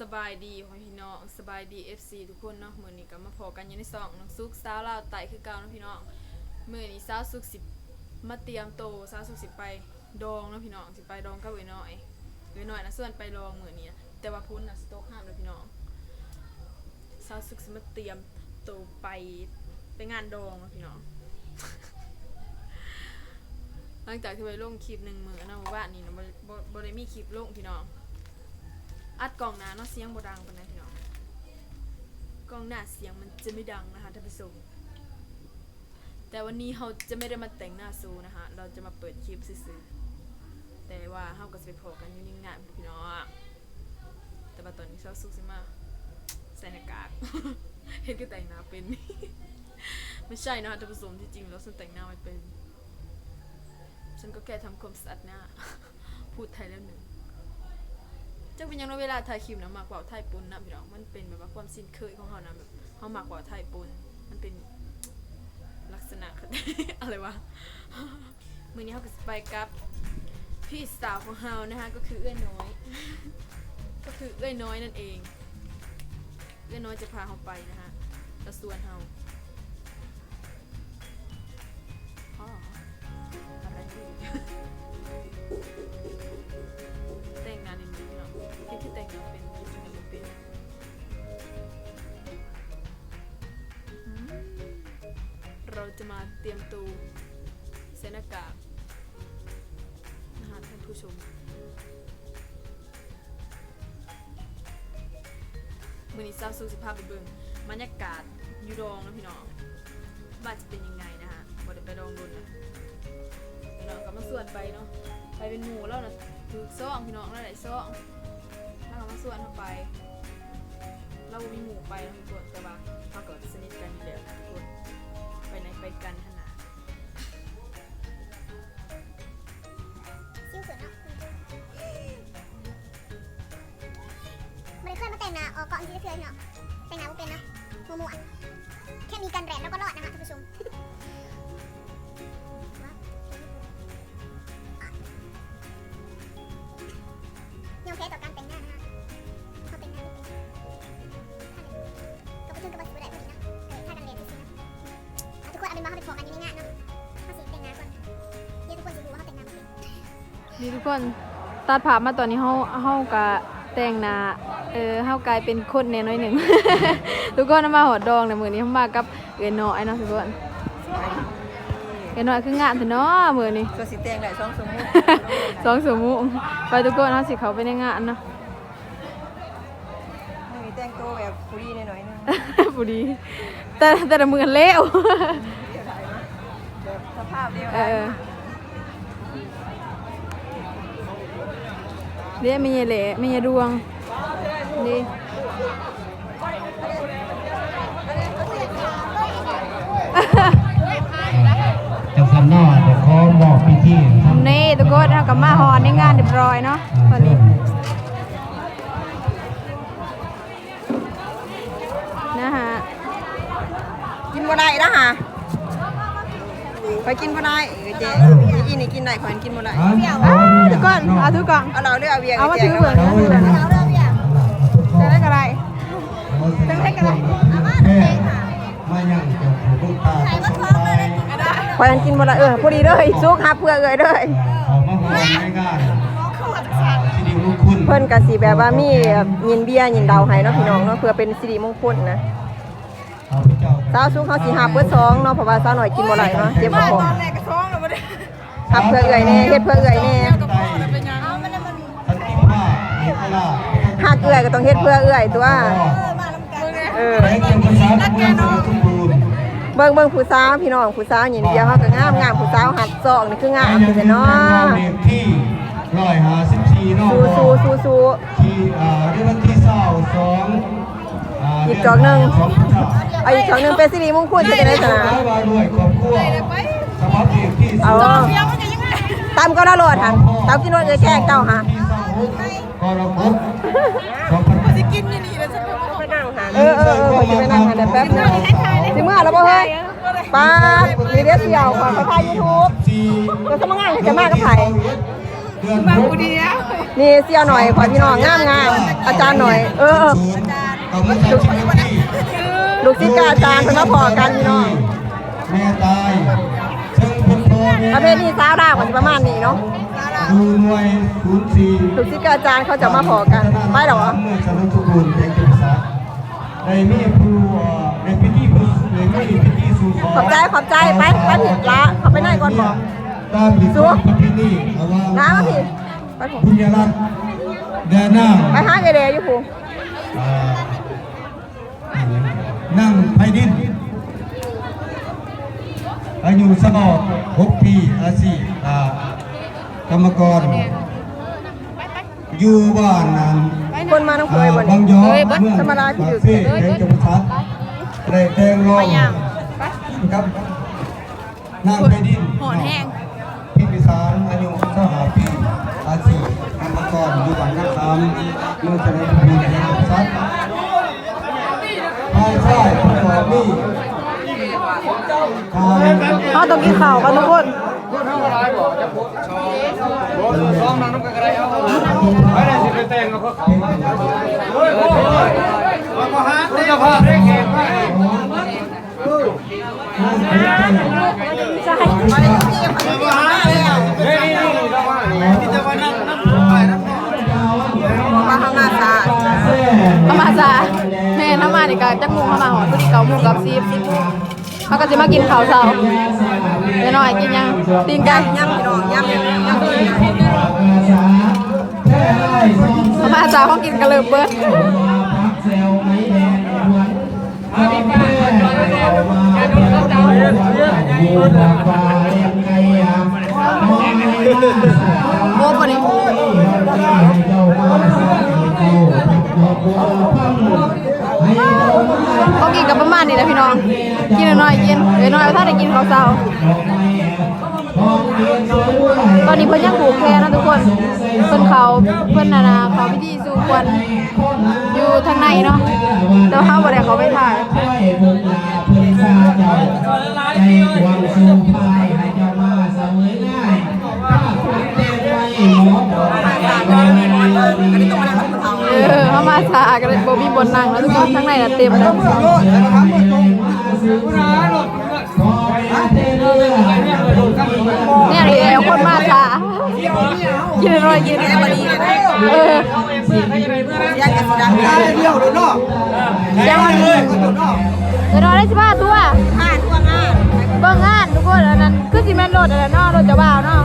สบายดีพ่อพี่น้องสบายดี FC ทุกคนเนาะมื้อนี้ก็มาพอกันอยู่ในซองน้องซุกสาวลาวไต่คือเก่าเนาะพี่น้องมื้อนี้สาวซุกสิมาเตรียมโตสาวซุกสิไปดองเนาะพี่น้องสิไปดองกับเอ้ยน้อยเอ้ยน้อยนะส่วนไปดองมื้อนี้แต่ว่าพุ่นน่ะสต๊อกห้ามเด้อพี่น้องสาวซุกสิมาเตรียมโตไปไปงานดองเนาะพี่น้องหลังจากที่ไปลงคลิปหนึ่งมือนะว่านี่เนาะบ่บ่ได้มีคลิปลงพี่น้อง อัดกล่องหน้าเนาะเสียงบ่ดังปานใดพี่น้องกล่องหน้าเสียงมันจะไม่ดังนะคะท่านผู้ชมแต่วันนี้เราจะไม่ได้มาแต่งหน้าซูนะคะเราจะมาเปิดคลิปซื่อๆแต่ว่าเราก็จะไปพบกันอยู่ในงานพี่น้องแต่ว่าตอนนี้เช้าสุกสิมาใส่หน้ากากเฮ็ดก็แต่งหน้าเป็นไม่ใช่นะคะท่านผู้ชมที่จริงแล้วฉันแต่งหน้าไม่เป็น ฉันก็แค่ทำความสะอาดหน้า พูดไทยแล้วหนึ่ง จักเป็นยังเนาะเวลาถ่ายคลิปนะมากกว่าไทยปุนนะพี่น้องมันเป็นแบบว่าความสิ้นเคยของเขานะแบบเขามากกว่าไทยปุนมันเป็นลักษณะ อะไรวะ มือนี้เขาก็สิไปกับ พี่สาวของเรานะคะก็คือเอื้อน้อย ก็คือเอื้อน้อยนั่นเอง เอื้อน้อยจะพาเขาไปนะคะแล้วส่วนเราพ่ออะไรอ มือนี้ซาวซูสิภาพไปเบิ่งบรรยากาศยูดองนะพี่น้องว่าจะเป็นยังไงนะคะบ่ได้ไปดองดุนนะพี่น้องก็มาส่วนไปเนาะไปเป็นหมูแล้วนะถือซ่องพี่น้องแล้วไหนซ่องแล้วก็มาส่วนเข้าไป เรามีหมูไปทุกคนแต่ว่าเราก็สนิทกันอยู่แล้วทุกคนไปไหนไปกัน มัวแค่มีกันแดดแล้วก็รอดนะคะท่านผู้ชมยอมแพ้ต่อการแต่งหน้านะคะเขาแต่งหน้าไม่เป็นก็ไปถึงกับบัสบ่ได้พอดีนะเออถ้ากันแดดไปสินะอะทุกคนเอาเป็นว่าเขาไปพอกันอยู่ในงานเนาะเขาสิแต่งหน้าก่อนเดี๋ยวทุกคนจะรู้ว่าเขาแต่งหน้าไม่เป็นนี่ทุกคนตัดภาพมาตอนนี้เฮาเฮากะแต่งหน้าเออเฮากลายเป็นคนแน่น้อยหนึ่ง ทุกคนเอามาหอดดองในมือนี้เฮามากับเอ็นน้อยเนาะทุกคนเอ็นน้อยคืองานเถอะเนาะมือนี้ตัวสีแดงได้สองสมุนสองสมุไปทุกคนเอาสิเขาไปในงานเนาะมีแต่งตัวแบบฟรีหน่อยๆนึงผู้ดีแต่แต่ละมือเละวแบบสภาพเดียวเออเรียกมีเละมีดวงดี นนี่ทุกคนเอากลับมาหอนในงานเรียบร้อยเนาะตอนนี้นะฮะกินบ่ได้นะฮะไปกินบ่ได้เออเจ๊อีนี่กินได้ขอยกินบ่ได้อ่าอ้าวทุกคนเอาทุกกล่องเอาเราเลือกเอาเบียร์เอามาแจถืกอเบิ่งเอาเอาถือเบิ่งจะได้กันไรเต็มให้กันเลยมายังจะผูกตา สองใบขอยกินบ่ได้เออพอดีเด้อซุกหับเพื่อเอ้ยเด้อขอมาหอมในงานสิริมงคลเพิ่นก็สิแบบว่ามียินเบี้ยยินดาวให้เนาะพี่น้องเนาะเพื่อเป็นสิริมงคลนะเ้าสาวซุกเฮาสิหับเบิดสองเนาะเพราะว่าสาวหน่อยกินบ่ได้เนาะเจ็บบ่คอหับเพื่อเอ้ยแน่เฮ็ดเพื่อเอ้ยแน่ทันติว่าเอกราชหักเอ้ยก็ต้องเฮ็ดเพื่อเอ้ยตัวเออรงเป็นภาษาเมือง เบิ่งเบิ่งผู้สาวพี่น้องผู้สาวหยินเดียวเขาก็งามงามผู้สาวหัดซอกนี่คืองามอยู่เนาะเลขที่ร้อยห้าสิบสี่นอกสู้สู้สู้สู้ที่อ่าเดือนที่เศร้าสองาอีกจอกหนึ่งสองพระเจ้าเอาอีกสองหนึงเป็นสิริมงคลจะได้จ้ะขอให้มาด้วยครอบครัวสำหรับเลขที่เอาสองตามก็ละโลดค่ะตามกินโลดเอ้ยแขกเจ้าค่ะที่สองกรกฎสองพันสิกินนี่ เออเออเออขอจะไปนั่งหาเดี๋ยวแป๊บนึงสิเมื่อแล้วบ่เฮ้ยป้าดมีเดียเสี่ยวขอไปถ่าย YouTube สี่ก็สมัครงานให้จะมากกับไผเดือนหกนี่เสียวหน่อยขอพี่น้องงามงามอาจารย์หน่อย เออลูกศิษย์กับอาจารย์เพิ่นมาพอกันพี่น้องแม่ตายซึ่งเป็นพ่อแม่ประเภทนี้สาวดาวก็สิประมาณนี้เนาะดูหน่วยศูนย์สี่ลูกศิษย์กับอาจารย์เขาจะมาพอกันไปเหรอ ในมีผู้ในพิธีผู้ในมีพิธีสู่ขอขอบใจขอบใจไปไปผิดละเขาไปไหนก่อนบอกตามพิธีพิธีเอาว่าน้าผิดไปผมพุญญรัตน์แดนน้ไปห้างไอเกเรอยู่ผูำอ่านั่งไพดินอายุสมอกหกปีอาชีพกรรมกรอยู่บ้านนั้น คนมาน้องเคยบ่บางยนี่อเมืองธรรมดาที่ปากดึกเซ่แดงจังหวัดชัดได้แดงรองครับนางไพดินหอนแห้งพี่พิสารอายุสหาปีอาชีพกรรมกรอยู่บ้านนักธรรมเมืองเจริญภูมิแห่งชัดภายใต้ประกอบนี้การเขาต้องกินข้าวกันทุกคนใช่มาข้างหน้าซาเข้ามาจ้าแม่ถ้ามานี่ก็จักโมุงเข้ามาหอดเก้าโมุงกับซีบเขาก็จะมากินข้าวเช้าเดี๋ยวหน่อยกินยังตีนไก่ย่ำพี่น้องย่ำย่ำย่ำเข้า มาจ้าเขากินกระเลิบเบิดโอ้ปนี่เขากินกับประมาณนี้แหละพี่น้อง กินหน่อยๆกินเดี๋ยวน่อยถ้าได้กินข้าวเช้าตอนนี้เพิ่นยังผูกแพนะทุกคน เพิ่นเขาเพิ่นนานาเขาพิธีสู่ควนอยู่ทางในเนาะแต่ว่าเฮาบ่ได้เขาไปถ่าย เฮาก็เลยบ่มีบนนั่งแล้วทุกคนทางในน่ะเต็มแล้วขอให้เต้นเรื่อยเนี่ยนี่แอลคนมาช้ากินหน่อยกินเออย่างกันสุดาเดี่ยวเลยเนาะเดี๋ยวมันเดี๋ยวน้อยได้15ตัวผ่านทั่วงานเบิ่งงานทุกคนอันนั้นคือสิแม่นรถอันนั้นเนาะรถเจ้าบ่าวเนาะ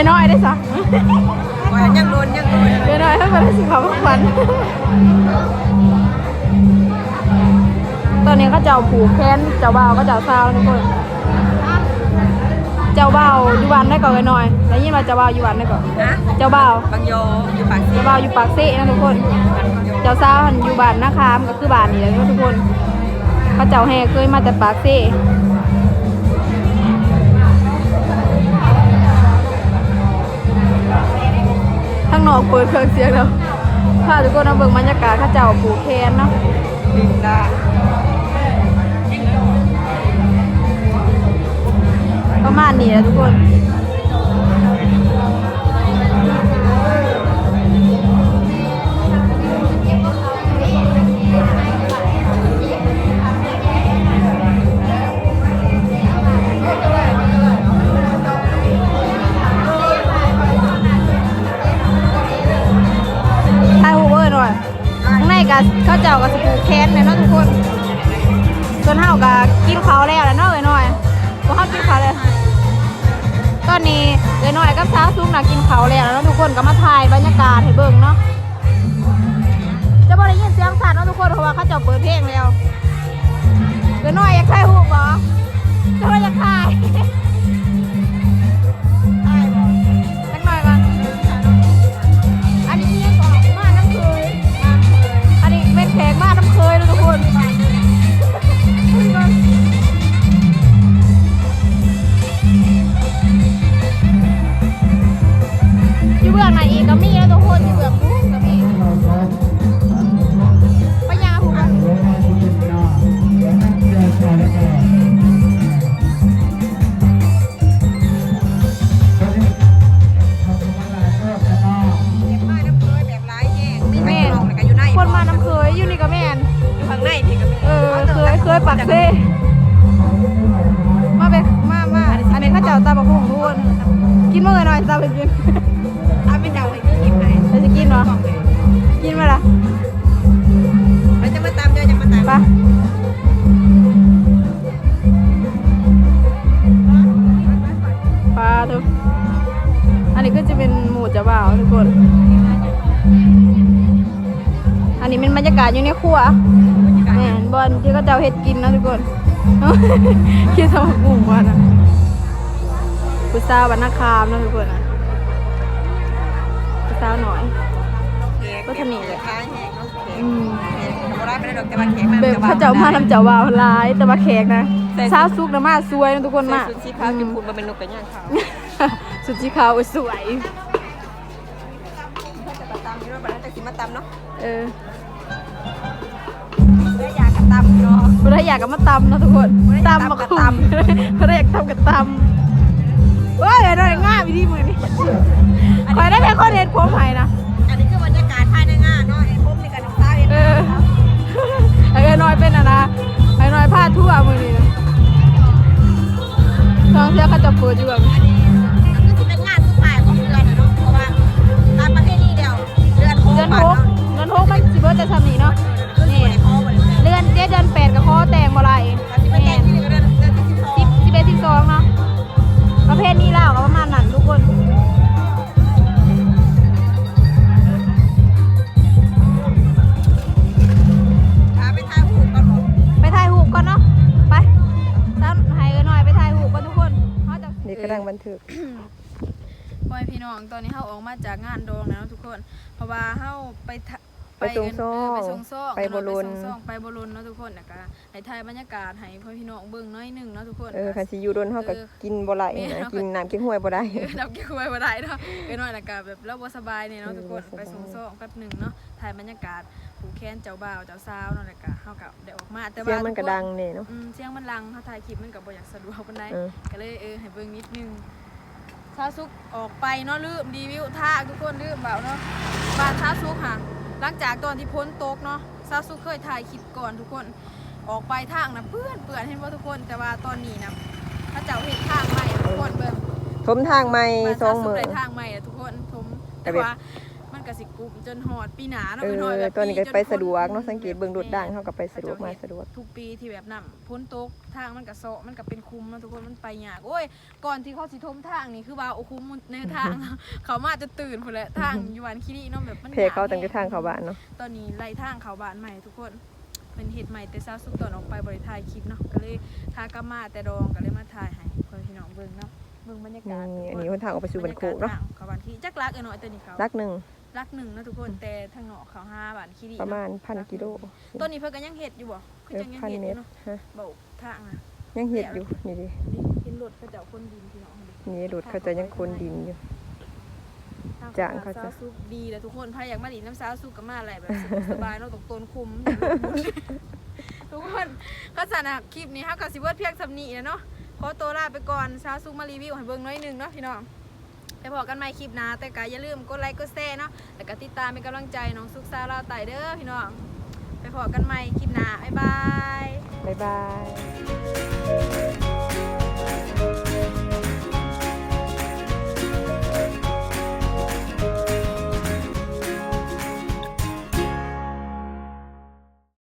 ยน้อยได้สักว่ายังโดนยังโดนเดี๋ยวหน่อยให้มาได้สิเขาพักวันตอนนี้ก็เจ้าผูกแค้นเจ้าบ่าวก็เจ้าสาวทุกคน เจ้าบ่าวอยู่วันได้ก่อนกันหน่อยแล้วยิ่งมาเจ้าบ่าวอยู่วันได้ก่อนนะเจ้าบ่าวบางโยอยู่ปากเสีเจ้าบ่าวอยู่ปากเซ่นะทุกคน เจ้าสาวหันอยู่บ้านนาคามก็คือบ้านนี่แหละทุกคนเขาเจ้าแห่เคยมาแต่ปากเซ่ นอกเปิดเครื่องเสียงแล้วพาทุกคนมาเบิ่งบรรยากาศข้าเจ้าปูแคนเนาะดึงได้ประมาณนี้นะทุกคน ใช่หูหมอทำไมจะขาย อยู่ในครัวแม่นบอลที่เขาเจ้าเฮ็ดกินนะทุกคนคิดสมกุ้งว่านะพุทราบรรณคามนะทุกคนนะพุทราหน่อยก็ทำนี่แหละคล้ายแหกเนาะแขกอืมแขกธรรมดาไม่ได้ดอกแต่ว่าแขกมาแบบเขาเจ้ามาทำเจ้าว่าวร้ายแต่มาแขกนะซาซุกนะมาสวยนะทุกคนใส่มาชุดสีขาวกินพูดมาเป็นนกกระย่างขาวสุดสีขาวอุ๊ยสวยจะมาตามอยู่แล้วบัดนั้นจะกินมาตามเนาะเออ นาะเพื่ออยากกับมาตำนะทุกคนบ่ได้อยากตำมาตำกับคุตำมเพื่ออยากทำกับตำเว้ยอะไรง่ายวิธีมือนี่คอยได้เป็นคนเห็นผมไห้นะอันนี้ กำลังบันทึกพ่อแม่พี่น้องตอนนี้เฮาออกมาจากงานดองแล้วเนาะทุกคน เพราะว่าเฮาไปทะไปส่งเนซ่องเไปส่งซ่องไปบรุณไปส่งซ่องไปบรุนเนาะทุกคนนะคะให้ถ่ายบรรยากาศให้พ่อพี่น้องเบิ่งหน้อยหนึงเนาะทุกคน เออคันสิอยู่โดนเฮาก็กินบ่ไหลนะกินน้ำกินห้วยบ่ได้ เออเราเกี่ยวไว้บ่ได้เนาะเอ้น้อยแล้วก็แบบเราบ่สบายเนี่ยเนาะทุกคนเออบ่สบาย ไปส่งซ่องแป๊บหนึงเนาะ ถ่ายบรรยากาศผูกแขนเจ้าบ่าวเจ้าสาวเนาะแล้วก็เฮาก็ได้ออกมาแต่ว่าเสียงมันก็ดังแน่เนาะอืมเสียงมันดังเฮาถ่ายคลิปมันก็บ่อยากสะดวกปานใดเออก็เลยเออให้เบิ่งนิดนึงซาซุกออกไปเนาะลืมรีวิวทางทุกคนลืมเบาเนาะบ้านซาซุกค่ะ หลังจากตอนที่พ้นตกเนาะซาซุกเคยถ่ายคลิปก่อนทุกคนออกไปทางนะเปื้อนเปื้อนเห็นว่าทุกคนแต่ว่าตอนนี้นะถ้าเจ้าเห็นทางใหม่อะทุกคนเบิ่งทมทางใหม่บ้านสองซาซุมื้กอได้ทางใหม่อะทุกคนทมแต่แต่แบบว่ามัน ก็สิกลุ่มจนหอดปีหนาเนาะเอไปหน่อยอแบบตัวนี้ก็จไปพ้สะดวกเนาะสังเกตเบิ่งโดดด่างเฮาก็ไปสะดวกมาสะดวก ทุกปีที่แบบนํพ้นตกทางมันก็โซะมันก็เป็นคุมเนาะทุกคนมันไปยากโอ้ยก่อนที่เขาสิทมทางนี่คือว่าโอ้คุ้มในทาง เขามาจะตื่นพุ่นแหละทางอยู่วันคิริเนาะแบบมันเพเขาตั้งแต่ทางเข้าบ้านเนาะตอนนี้ไล่ทางเขาบ้านใหม่ทุกคนเป็นเฮ็ดใหม่แต่เช้าสุดตอนออกไปบริถ่ายคลิปเนาะก็เลยทากลับมาแต่ดองก็เลยมาถ่ายให้เพื่อนพี่น้องเบิ่งเนาะเบิ่งบรรยากาศนี่อันนี้หนทางออกไปสู่บันโคกเนาะบรรยกศทงเขาบ้านที่จักรักเออน้อยตัวนี้เขา รักหนึ่ง รักหนึ่งเนาะทุกคนแต่ทางเนาะเขาห้าบ้านคิริประมาณเนาะพันกิโลต้นนี้เพิ่นก็ยังเฮ็ดอยู่บ่คือเออจังยังพันเฮ็ดอเมยู่ตรเนาะฮะเบาทางน่ะยังเห็ดอยู่นี่ดินี่เห็นรถเขาเจ้าคนดินพี่น้องดินี่รถเขาจะยังคนดินอยู่จ้างเขาจะสาวสุกดีแล้วทุกคนใครอยากมาดินน้ำสาวสุกก็มาอะไรแบบสบายๆเนาะตกตนคุมทุกคนก็สนะคลิปนี้เฮากับสิเวิร์ดเพียงสำนีนะเนาะขอตัวลาไปก่อนสาวสุกมารีวิวให้เบิ่งน้อยหนึงเนาะพี่น้อง ไปพอกันใหม่คลิปหน้าแต่ก็อย่าลืมกดไลค์กดแชร์เนาะแล้วก็ติดตามเป็นกำลังใจน้องสุกซาวลาไต่เด้อพี่น้อง ไปพอกันใหม่คลิปหน้าบ๊ายบาย บ๊ายบาย